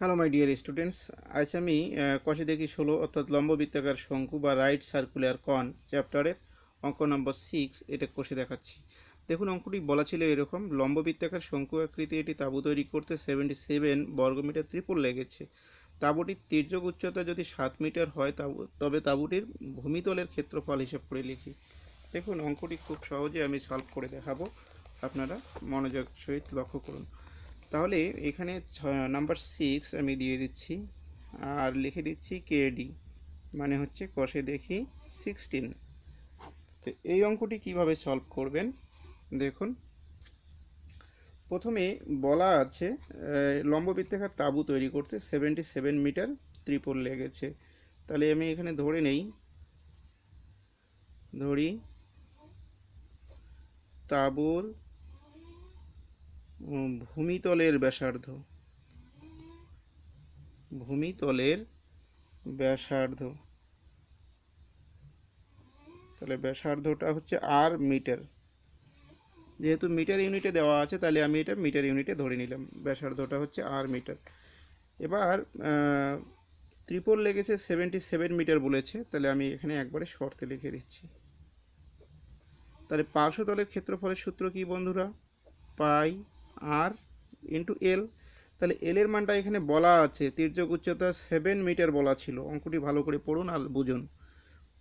Hello my dear students আজ আমি কষে দেখি ষোলো, অর্থাৎ লম্ববৃত্তাকার শঙ্কু বা রাইট সার্কুলার কন চ্যাপ্টারের অঙ্ক নম্বর সিক্স এটা কষে দেখাচ্ছি। দেখুন, অঙ্কটি বলা ছিল এরকম, লম্ববৃত্তাকার শঙ্কু আকৃতি এটি তাঁবু তৈরি করতে সেভেন্টি সেভেন বর্গমিটার ত্রিপুল লেগেছে। তাঁবুটির তির্যক উচ্চতা যদি সাত মিটার হয়, তাবু, তবে তাঁবুটির ভূমিতলের ক্ষেত্রফল হিসাব করে লিখি। দেখুন, অঙ্কটি খুব সহজে আমি সলভ করে দেখাবো। আপনারা মনোযোগ সহিত লক্ষ্য করুন। তাহলে এখানে নাম্বার সিক্স আমি দিয়ে দিচ্ছি, আর লিখে দিচ্ছি কেডি মানে হচ্ছে কষে দেখি সিক্সটিন তো এই অঙ্কটি কীভাবে সলভ করবেন? দেখুন, প্রথমে বলা আছে লম্ববৃত্তাকার তাঁবু তৈরি করতে সেভেন্টি সেভেন মিটার ত্রিপল লেগেছে। তাহলে আমি এখানে ধরে নেই, ধরি, তাঁবুর ভূমিতলের ব্যাসার্ধ। ভূমিতলের ব্যাসার্ধ। তাহলে ব্যাসার্ধটা হচ্ছে আর মিটার। যেহেতু মিটার ইউনিটে দেওয়া আছে, তাহলে আমি এটা মিটার ইউনিটে ধরে নিলাম। ব্যাসার্ধটা হচ্ছে আর মিটার। এবার ত্রিপল লেগেছে সেভেন্টি সেভেন মিটার বলেছে, তাহলে আমি এখানে একবারে শর্তে লিখে দিচ্ছি। তাহলে পার্শ্বতলের ক্ষেত্রফলের সূত্র কি বন্ধুরা? পাই আর ইন্টু এল তাহলে এল এর মানটা এখানে বলা আছে তির্যক উচ্চতা সেভেন মিটার বলা ছিল, অঙ্কটি ভালো করে পড়ুন আর বুঝুন।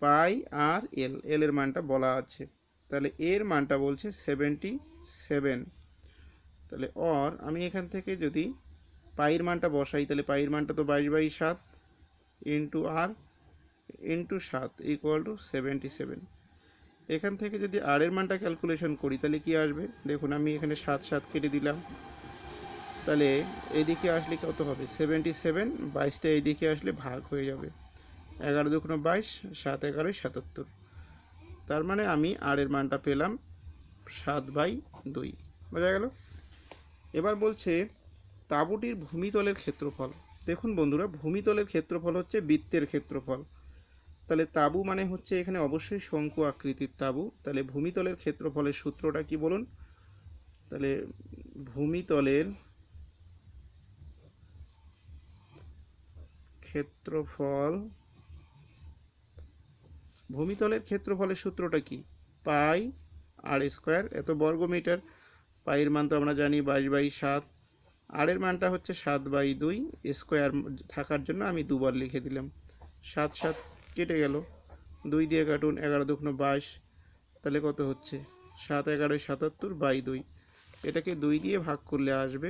পাই আর এল এল এর মানটা বলা আছে, তাহলে এর মানটা বলছে সেভেন্টি সেভেন তাহলে অর আমি এখান থেকে যদি পাইয়ের মানটা বসাই, তাহলে পাইয়ের মানটা তো বাইশ বাই সাত ইন্টু আর ইন্টু সাত ইকুয়াল টু সেভেন্টি সেভেন এখান থেকে যদি আর এর মানটা ক্যালকুলেশন করি, তাহলে কি আসবে? দেখুন, আমি এখানে সাত সাত কেটে দিলাম। তাহলে এইদিকে আসলে কত হবে? সেভেন্টি সেভেন বাইশটা এইদিকে আসলে ভাগ হয়ে যাবে। এগারো দুগুণ বাইশ, সাত এগারোই সাতাত্তর। তার মানে আমি আর এর মানটা পেলাম সাত বাই দুই। বোঝা গেল? এবার বলছে তাঁবুটির ভূমিতলের ক্ষেত্রফল। দেখুন বন্ধুরা, ভূমিতলের ক্ষেত্রফল হচ্ছে বৃত্তের ক্ষেত্রফল। তাহলে তাঁবু মানে হচ্ছে এখানে অবশ্যই শঙ্কু আকৃতির তাঁবু। তাহলে ভূমিতলের ক্ষেত্রফলের সূত্রটা কি বলুন? তাহলে ভূমিতলের ক্ষেত্রফল, ভূমিতলের ক্ষেত্রফলের সূত্রটা কি? পাই আর স্কোয়ার, এত বর্গ মিটার পাইয়ের মান তো আমরা জানি বাইশ বাই সাত। আর এর মানটা হচ্ছে সাত বাই দুই। স্কোয়ার থাকার জন্য আমি দুবার লিখে দিলাম। সাত সাত কেটে গেল। দুই দিয়ে কাটুন এগারো দুগুণ বাইশ, তাহলে কত হচ্ছে? সাত এগারোয় সাতাত্তর বাই দুই। এটাকে দুই দিয়ে ভাগ করলে আসবে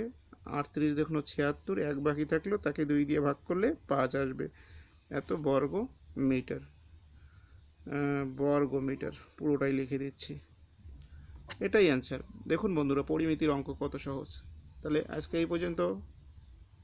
আটত্রিশ দেখুন ছিয়াত্তর, এক বাকি থাকল তাকে দুই দিয়ে ভাগ করলে পাঁচ আসবে। এত বর্গ মিটার। বর্গ মিটার, পুরোটাই লিখে দিচ্ছি। এটাই অ্যান্সার দেখুন বন্ধুরা, পরিমিতির অঙ্ক কত সহজ। তাহলে আজকে এই পর্যন্ত।